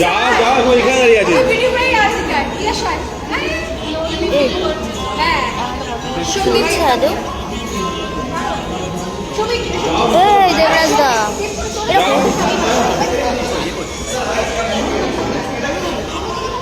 যা যা ও দাঁড়িয়ে আছে। হ্যাঁ এই। দেবরাজ দা দেখি তুমি কি ঘুম করছে নাকি মুখে ওদেরকে দেখা ওদেরকে সব দাঁড়িয়ে আছে।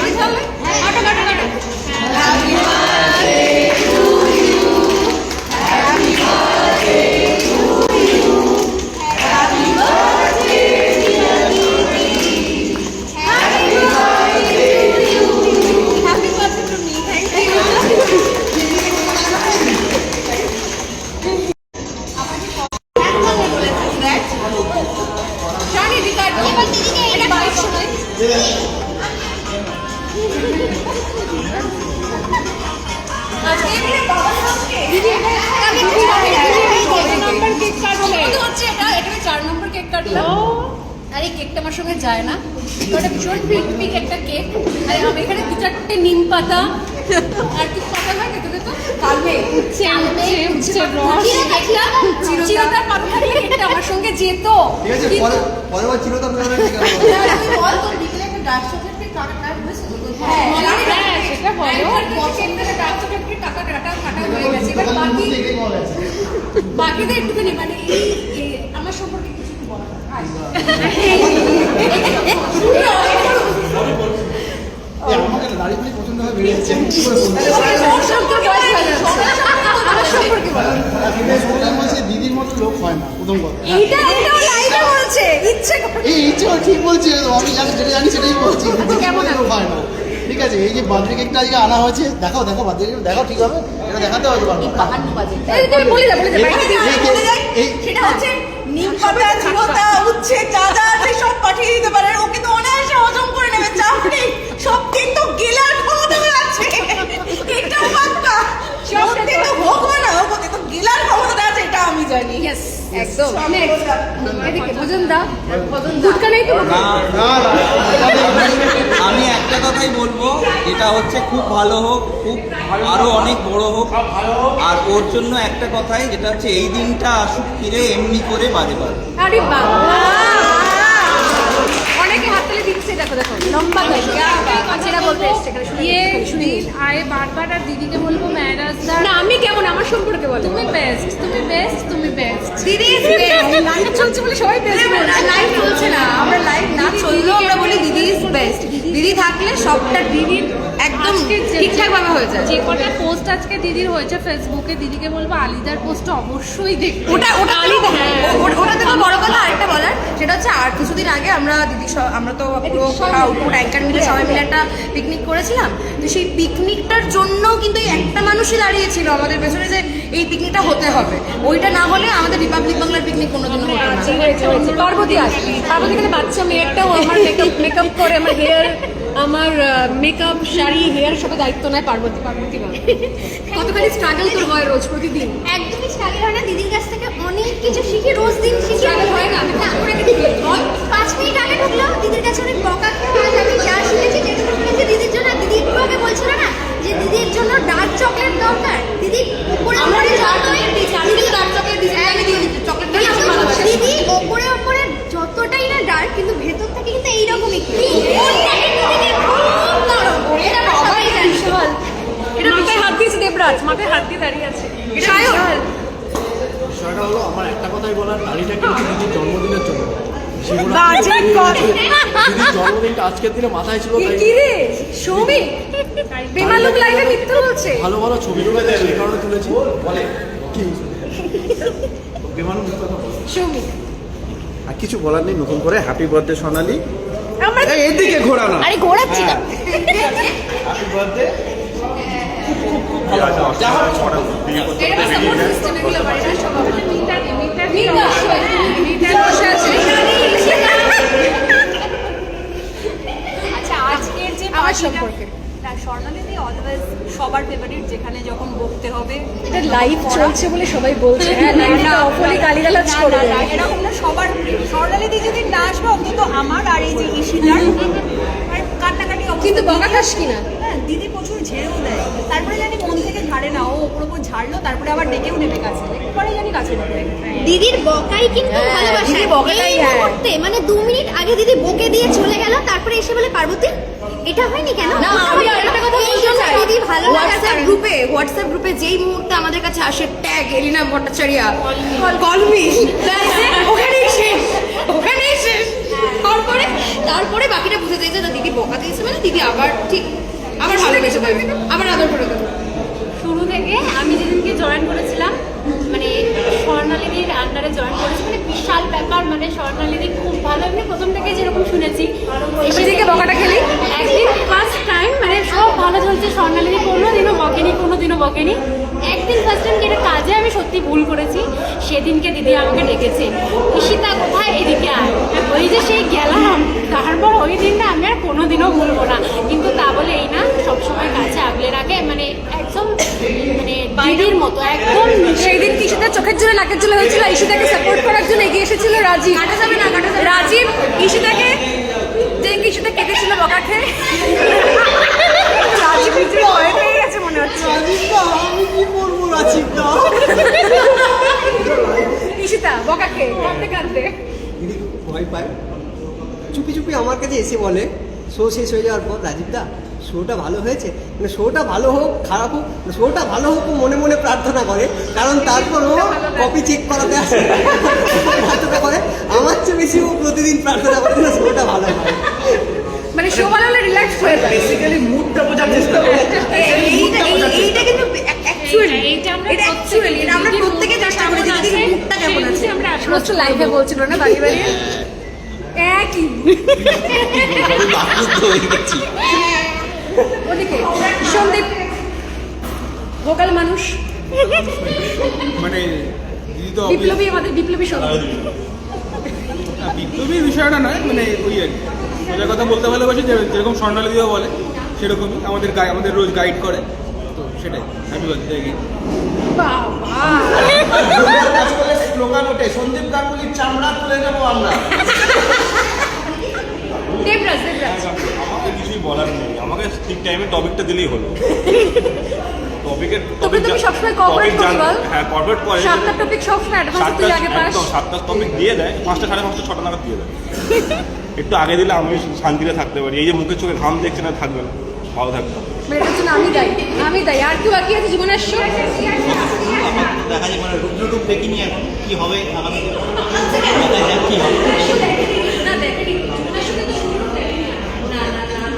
গানটাও আর এই কেকটা আমার সঙ্গে যায় না। এটা ভীষণ পিক একটা কেক। আর আমি এখানে দু চারটে নিম পাতা আর কি পাতা হয় খেতে তো? কালমে উচ্ছে উচ্ছে রস। চিরতার পাতা। থাকলে কেকটা আমার সঙ্গে যেত। ঠিক আছে পরে ঠিক বলো কাটা হয়ে গেছে। এবার বাকি বাকিদের একটুখানি মানে আমার সম্পর্কে কিছু হয় বলো। দিদির মতো লোক হয় না প্রথম কথা। ঠিক বলছে আমি জানি যেটা জানি সেটাই বলছি। দিদির কেমন হয় না ঠিক আছে এই যে বার্থডে কেকটা আজকে আনা হয়েছে দেখাও দেখো বার্থডে কেক দেখাও ঠিক হবে এটা দেখাতে হবে বাজে। এই তুমি বলে দাও বলে দাও এই বলে দাও। এই সেটা হচ্ছে নিম পাতা চিরতা উচ্ছে যা যা আছে সব পাঠিয়ে দিতে পারে। ওকে তো অনায়াসে হজম করে নেবে চাপ নেই। সব কিন্তু তো গেলার ক্ষমতা আছে। এটাও পাক্কা সব কিন্তু তো ভোগো না ওকে তো গেলার ক্ষমতা আমি একদম। Next. এদিকে ভোজন দাও গুটকা নেই তো না না। আমি একটা কথাই বলব এটা হচ্ছে খুব ভালো হোক খুব আরও অনেক বড় হোক। আর ওর জন্য একটা কথাই যেটা হচ্ছে এই দিনটা আসুক ফিরে এমনি করে বাজে বাজে। আরে বাবা অনেকে হাততালি দিচ্ছে দেখো দেখো লম্বা করে আচ্ছা এটা বলতে এসছে এখানে শুনে ये দিন আয়ে বারবার আর দিদিকে বলব ম্যারাজ দা। না আমি কেমন? আমার সম্পর্কে বলো। তুমি বেস্ট তুমি বেস্ট তুমি বেস্ট দিদি ইজ বেস্ট লাইভ চলছে বলে সবাই বেস্ট লাইভ চলছে না। আমরা লাইফ না চললেও আমরা বলি দিদি ইজ বেস্ট দিদি থাকলে সবটা দিদির একদম ঠিকঠাক ভাবে হয়ে যায়। যে কটা পোস্ট আজকে দিদির হয়েছে ফেসবুকে দিদিকে বলব আলিদার পোস্ট অবশ্যই দেখবে ওটা ওটা আলিদা হ্যাঁ। ওটা থেকে বড় কথা আরেকটা বলার সেটা হচ্ছে আর কিছুদিন আগে আমরা দিদি আমরা তো পুরো আউটপুট অ্যাঙ্কার মিলে সবাই মিলে একটা পিকনিক করেছিলাম। তো সেই পিকনিকটার জন্য কিন্তু একটা মানুষই দাঁড়িয়েছিল আমাদের পেছনে যে এই পিকনিকটা হতে হবে। ওইটা না হলে আমাদের রিপাবলিক বাংলার পিকনিক কোনোদিনও হতো না। পার্বতী আসবে পার্বতী কিন্তু বাচ্চা মেয়েটাও আমার মেকআপ মেকআপ করে আমার হেয়ার আমার মেকআপ শাড়ি হেয়ার সবে দায়িত্ব নেয় পার্বতী পার্বতী কতখানি স্ট্রাগল তোর হয় রোজ প্রতিদিন? একদমই স্ট্রাগল হয় না। দিদির কাছ থেকে অনেক কিছু শিখি রোজ দিন শিখি। Struggle হয় না? না ওরা কিন্তু পাঁচ মিনিট আগে ঢুকলেও দিদির কাছে অনেক বকা খেয়ে আজ আমি যা শিখেছি যেটুকু শিখেছি। দিদির জন্য দিদি একটু আগে বলছিল না যে দিদির জন্য ডার্ক চকলেট দরকার। দিদি উপরে আমরা উপরে dark যতই chocolate দিয়েছি, আমি কিন্তু dark chocolate দিয়েছি, আমি দিয়ে দিচ্ছি, chocolate না, দিয়ে না, ভালোবাসি। দিদি ওপরে ওপরে যতটাই না ডার্ক কিন্তু ভেতর থেকে কিন্তু এইরকমই কোনটা কিন্তু দিদি খুব নরম এটা আমরা সবাই জানি এটা মাথায় হাত মাথায় হাত দিয়ে দাঁড়িয়ে আছে। বিষয়টা হলো আমার একটা কথাই বলার দাড়িটা কিন্তু দিদির জন্মদিনের জন্য। জন্মদিনটা আজকের দিনে মাথায় ছিল তাই কি রে? সৌমিক? বেমালুক লাইভে মিথ্যে বলছে। ভালো ভালো ছবি তুলে সেই কারণে তুলেছি। বলে কি? আর কিছু বলার নেই নতুন করে হ্যাপি বার্থডে সোনালি। এদিকে ঘোরানো। আরে ঘোরাচ্ছি না। হ্যাপি বার্থডে বাড়ি না সব আমার যে সম্পর্কে। স্বর্ণালিদি অলওয়েজ সবার ফেভারিট যেখানে যখন বকতে হবে এটা লাইভ চলছে বলে সবাই বলছে হ্যাঁ লাইভটা গালিগালাজ করবে না, না, এরকম না সবার প্রিয়। যদি না আসবে অন্তত আমার আর এই যে ঈশিতার আর কান্নাকাটি। কিন্তু বকা খাস কিনা হ্যাঁ দিদি প্রচুর ঝেড়েও দেয়। তারপরে জানি মন থেকে ঝাড়ে না ও ওপর ওপর ঝাড়লো তারপরে আবার ডেকেও নেবে কাছে। পরে জানি কাছে নেবে। দিদির বকাই কিন্তু হ্যাঁ, ভালোবাসা। বকাটাই এই হ্যাঁ। মানে দু মিনিট আগে দিদি বকে দিয়ে চলে গেল তারপরে এসে বলে পার্বতী এটা হয়নি কেন? না, আমি হয়নি কথা বলতে চাই। দিদি ভালো হোয়াটসঅ্যাপ গ্রুপে হোয়াটসঅ্যাপ গ্রুপে যেই মুহূর্তে আমাদের কাছে আসে ট্যাগ এলিনা ভট্টাচার্য কলমি ওখানেই শেষ ওখানেই শেষ। তারপরে তারপরে বাকিটা বুঝে যায় যে দিদি বকা দিয়েছে মানে দিদি আবার ঠিক আবার ভালোবেসে দেবে আবার আদর করে দেবে। শুরু থেকে আমি যেদিনকে জয়েন করেছিলাম মানে স্বর্ণালিদির আন্ডারে জয়েন করেছি মানে বিশাল ব্যাপার মানে স্বর্ণালিদি খুব ভালো। এমনি প্রথম থেকে যেরকম শুনেছি। এসে থেকে বকাটা খেলি? একদিন ফার্স্ট টাইম মানে সব ভালো চলছে স্বর্ণালিদি কোনো দিনও বকেনি কোনো দিনও বকেনি। একদিন ফার্স্ট টাইম যেটা কাজে আমি সত্যি ভুল করেছি সেদিনকে দিদি আমাকে ডেকেছে ঈশিতা কোথায়? এদিকে আয়। মতো একদম সেই দিন ঈশিতা চোখের জন্য নাকের জন্য হয়েছিল ঈশিতাকে সাপোর্ট করার জন্য এগিয়ে এসেছিল রাজীব। কাটা যাবে না কাটা যাবে রাজীব ঈশিতাকে যে ঈশিতা কেটেছিল বকা খেয়ে। রাজীব নিজের ভয় পেয়ে গেছে মনে হচ্ছে। আমি কি করব রাচিকটা ঈশিতা বকা খেয়ে কাঁদতে কাঁদতে। ভয় পায়। চুপি চুপি আমার কাছে এসে বলে শো শেষ হয়ে যাওয়ার পর রাজীবদা শোটা ভালো হয়েছে? মানে শোটা ভালো হোক খারাপ হোক শোটা ভালো হোক ও মনে মনে প্রার্থনা করে। কারণ তারপর ও কপি চেক করাতে আসে। প্রার্থনা করে। আমার চেয়ে বেশি ও প্রতিদিন প্রার্থনা করে যে শোটা ভালো হয়। মানে শো ভালো হলে রিল্যাক্স হয়ে যায়। বেসিক্যালি মুডটা বোঝার চেষ্টা করে। এইটা এইটা কিন্তু অ্যাকচুয়ালি এইটা আমরা এটা অ্যাকচুয়ালি আমরা প্রত্যেকে চেষ্টা করি যে মুখটা কেমন আছে। আমরা সমস্ত লাইভে বলছিল না দাঁড়িয়ে দাঁড়িয়ে একই বাকুদ্ধ হয়ে গেছি ওদিকে সন্দীপ ভোকাল মানুষ। মানে বিপ্লবী আমাদের বিপ্লবী সন্দীপ বিপ্লবী। বিষয়টা নয় মানে ওই আর কি। সোজা কথা বলতে ভালোবাসি যে- যেরকম স্বর্ণালী দিও বলে সেরকমই আমাদের গাই আমাদের রোজ গাইড করে। তো সেটাই হ্যাপি বার্থডে বাবা। স্লোগান ওঠে সন্দীপ গাঙ্গুলির চামড়া তুলে নেব আমরা। দেবরাজ দেবরাজ। আমাকে কিছুই বলার নেই। ঠিক টাইমে টপিকটা দিলেই হলো। টপিকের সবসময় করি হ্যাঁ কর্পোরেট করে সাতটা টপিক সবসময় অ্যাডভান্স সাতটা আগে পাস। সাতটা টপিক দিয়ে দেয়। পাঁচটা সাড়ে পাঁচটা ছটা নাগাদ দিয়ে দেয়। একটু আগে দিলে আমি শান্তিতে থাকতে পারি। এই যে মুখের চোখে ঘাম দেখছে না থাকবে না। ভালো থাকবে। মানে জন্য আমি দায়ী। আমি দায়ী। আর কেউ বাকি আছে জীবনে আসছো? দেখা যায় মানে দেখিনি এখন। কি হবে? আগামী কি হবে না দেখেনি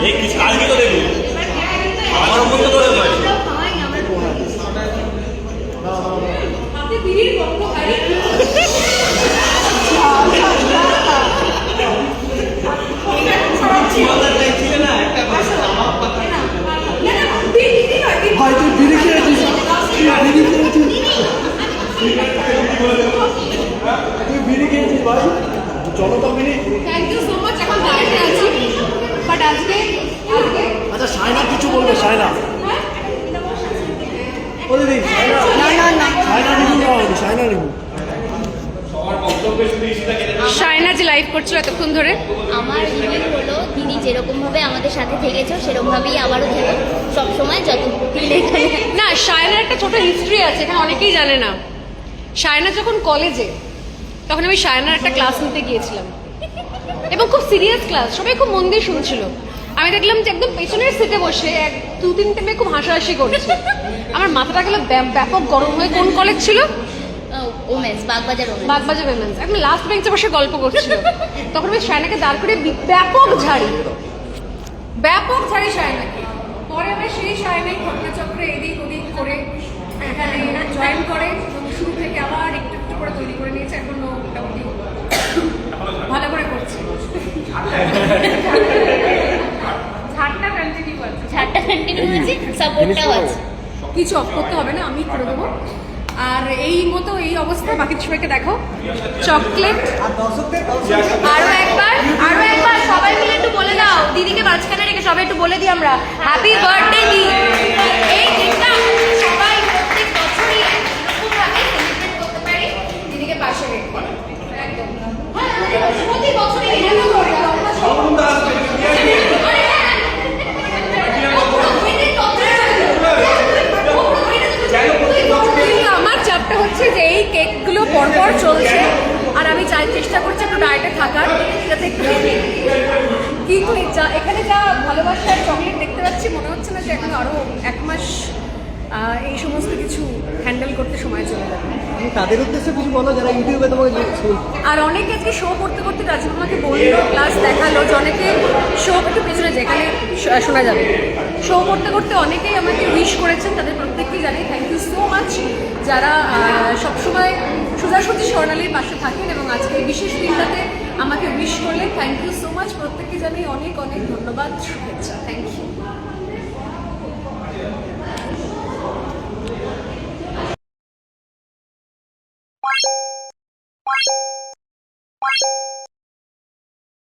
এই কিছু আজকে তো দেখব? আমার মধ্যে তো বিড়ির ভাই তুই বিড়ি খেয়েছিস বিড়ি তুই বিড়ি খেয়েছিস ভাই জনতা বিড়ি থ্যাংক ইউ সো মাচ এখন বাইরে আছি বাট আজকে আজকে আচ্ছা সায়না কিছু বলবে সায়না ও দিদি না না না সায়না রিভিউ নেওয়া হয়নি সায়না রিভিউ শায়না যে লাইভ করছিল এতক্ষণ ধরে। আমার রিভিউ হলো দিদি যেরকম ভাবে আমাদের সাথে থেকেছো সেরকমভাবেই আবারও থেকো। সবসময় যত না শায়নার একটা ছোট হিস্ট্রি আছে এখানে অনেকেই জানে না। শায়না যখন কলেজে তখন আমি শায়নার একটা ক্লাস নিতে গিয়েছিলাম। এবং খুব সিরিয়াস ক্লাস সবাই খুব মন দিয়ে শুনছিল। আমি দেখলাম যে একদম পেছনের সিটে বসে এক দু তিনটে মেয়ে খুব হাসাহাসি করছে। আমার মাথাটা গেল ব্যাপ- ব্যাপক গরম হয়ে কোন কলেজ ছিল? Women's Bagbazar women's Bagbazar women's একদম লাস্ট বেঞ্চে বসে গল্প করছিল। তখন আমি শায়নাকে দাঁড় করে ব্যাপক ঝাড়ি। ব্যাপক ঝাড়ি শায়নাকে পরে আমরা সেই শায়নাই ঘটনাচক্রে এদিক ওদিক করে এখানে জয়েন করে শুরু থেকে আবার একটু একটু করে তৈরি করে নিয়েছে। এখন মোটামুটি ভালো করে করছে। ঝাড়টা কন্টিনিউ আছে ঝাড়টা কন্টিনিউ আছে সাপোর্টটাও আছে। কিছু অফ করতে হবে না আমি করে দেবো। আর এই মতো এই অবস্থা, বাকি সবাইকে দেখো। চকলেট। আর একবার, আরও একবার, সবাই মিলে একটু বলে দাও। দিদিকে মাঝখানে রেখে সবাই একটু বলে দিই আমরা। হ্যাপি বার্থডে দি এই সবাই প্রত্যেক বছরই এরকম ভাবে সেলিব্রেট করতে পারি দিদিকে পাশে রেখে একদম হ্যাঁ প্রতি বছরই এরকম করে আমরা সবাই আরে হ্যাঁ। পুরো দিনের কিন্তু আমার চাপটা হচ্ছে যে এই কেকগুলো পরপর চলছে আর আমি চাই চেষ্টা করছি একটু ডায়েটে থাকার যাতে একটু কিন্তু এই যা এখানে যা ভালোবাসার চকলেট দেখতে পাচ্ছি মনে হচ্ছে না যে এখন আরও এক মাস আহ, এই সমস্ত কিছু হ্যান্ডেল করতে সময় চলে যাবে। তাদের উদ্দেশ্যে কিছু বলো যারা ইউটিউবে তোমাকে দেখছে। আর অনেকে আজকে শো করতে করতে রাজীব আমাকে বলল প্লাস দেখাল যে অনেকে শো একটু পেছনে যেখানে শোনা যাবে। শো করতে করতে অনেকেই আমাকে উইশ করেছেন তাদের প্রত্যেককেই জানাই থ্যাংক ইউ সো মাচ যারা সবসময় সোজাসুজি স্বর্ণালীর পাশে থাকেন এবং আজকে এই বিশেষ দিনটাতে আমাকে উইশ করলেন থ্যাংক ইউ সো মাচ প্রত্যেককে জানাই অনেক অনেক ধন্যবাদ শুভেচ্ছা।